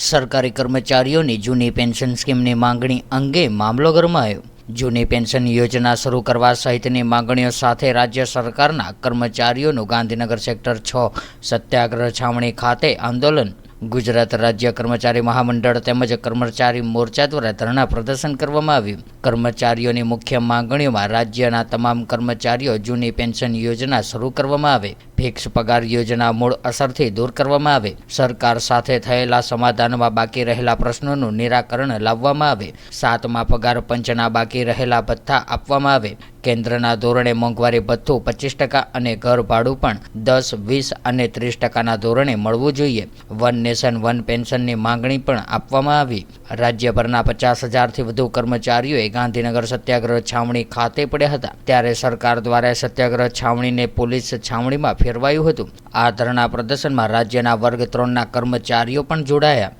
સરકારી કર્મચારીઓની જૂની પેન્શન સ્કીમની માંગણી અંગે મામલો ગરમાયો. જૂની પેન્શન યોજના શરૂ કરવા સહિતની માંગણીઓ સાથે રાજ્ય સરકારના કર્મચારીઓનું ગાંધીનગર સેક્ટર છ સત્યાગ્રહ છાવણી ખાતે આંદોલન. ગુજરાત રાજ્ય કર્મચારી મહામંડળ તેમજ કર્મચારી મોરચા દ્વારા ધરણા પ્રદર્શન કરવામાં આવ્યું. કર્મચારીઓની મુખ્ય માંગણીઓમાં રાજ્યના તમામ કર્મચારીઓ જૂની પેન્શન યોજના શરૂ કરવામાં આવે. ફિક્સ પગાર યોજના મૂળ અસરથી દૂર કરવામાં આવે. સરકાર સાથે થયેલા સમાધાનમાં બાકી રહેલા પ્રશ્નોનું નિરાકરણ લાવવામાં આવે. સાતમા પગાર પંચના બાકી રહેલા ભથ્થા આપવામાં આવે. કેન્દ્રના ધોરણે મોંઘવારી ભથ્થું પચીસ ટકા અને ઘર ભાડું પણ દસ, વીસ અને ત્રીસ ટકાના ધોરણે મળવું જોઈએ. વન નેશન, વન પેન્શનની માંગણી પણ આપવામાં આવી. રાજ્યભરના પચાસ હજારથી વધુ કર્મચારીઓએ ગાંધીનગર સત્યાગ્રહ છાવણી ખાતે પડ્યા હતા. ત્યારે સરકાર દ્વારા સત્યાગ્રહ છાવણીને પોલીસ છાવણીમાં ફેરવાયું હતું. આ ધરણા પ્રદર્શનમાં રાજ્યના વર્ગ ત્રણના કર્મચારીઓ પણ જોડાયા.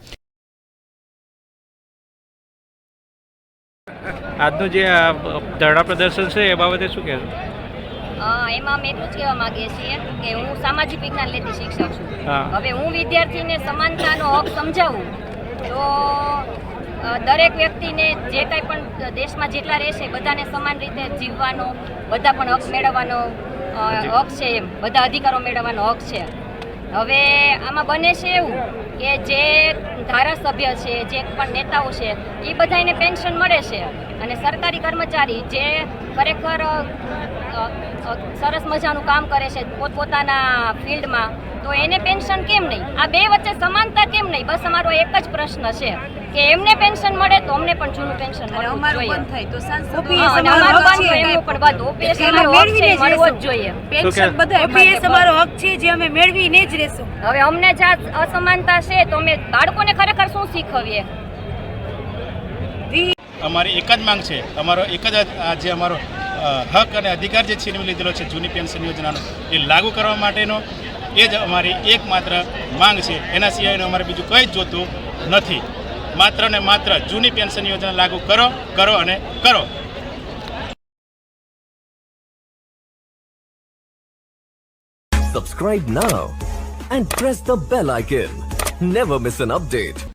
આજનું જે ધરણા પ્રદર્શન છે એ બાબતે શું કહેશો? એમાં અમે એટલું જ કહેવા માંગીએ છીએ કે હું સામાજિક વિજ્ઞાન લેતી શિક્ષક છું. હવે હું વિદ્યાર્થીને સમાનતાનો હક સમજાવું તો દરેક વ્યક્તિને જે કાંઈ પણ દેશમાં જેટલા રહેશે બધાને સમાન રીતે જીવવાનો બધા પણ હક મેળવવાનો હક છે એમ. બધા અધિકારો મેળવવાનો હક છે. હવે આમાં બને છે એવું કે જે ધારાસભ્ય છે જે પણ નેતાઓ છે એ બધાને પેન્શન મળે છે. અને સરકારી કર્મચારી જે ખરેખર સરસ મજાનું કામ કરે છે પોતપોતાના ફિલ્ડમાં તો એને પેન્શન કેમ નહીં? આ બે વચ્ચે સમાનતા કેમ અમારો એક જ પ્રશ્ન છે કે એમને પેન્શન મળે તો અમને પણ જૂનું પેન્શન મળવું જોઈએ. બંધ થાય તો સાંસદ હા, અને અમારું બંધ હોય એમનું પણ બંધ OPS એટલે અમારો હક છે, મેળવીને જ મળવો જ રહેશું. જોઈએ. પેન્શન બધા હક છે જે અમે મેળવીને જ રહેશું. હવે અમને જે અસમાનતા છે તો અમે બાળકોને ખરેખર શું શીખવીએ? અમારી એક જ માંગ છે. અમારો એક જ આજે જે અમારો હક અને અધિકાર જે છીનવી લીધેલો છે જૂની પેન્શન યોજનાનો એ લાગુ કરવા માટેનો એ જ અમારી એકમાત્ર માંગ છે એના સિવાયનું અમારે બીજું કંઈ જ જોતું નથી માત્ર ને માત્ર જૂની પેન્શન યોજના લાગુ કરો કરો અને કરો Subscribe now and press the bell icon. Never miss an update.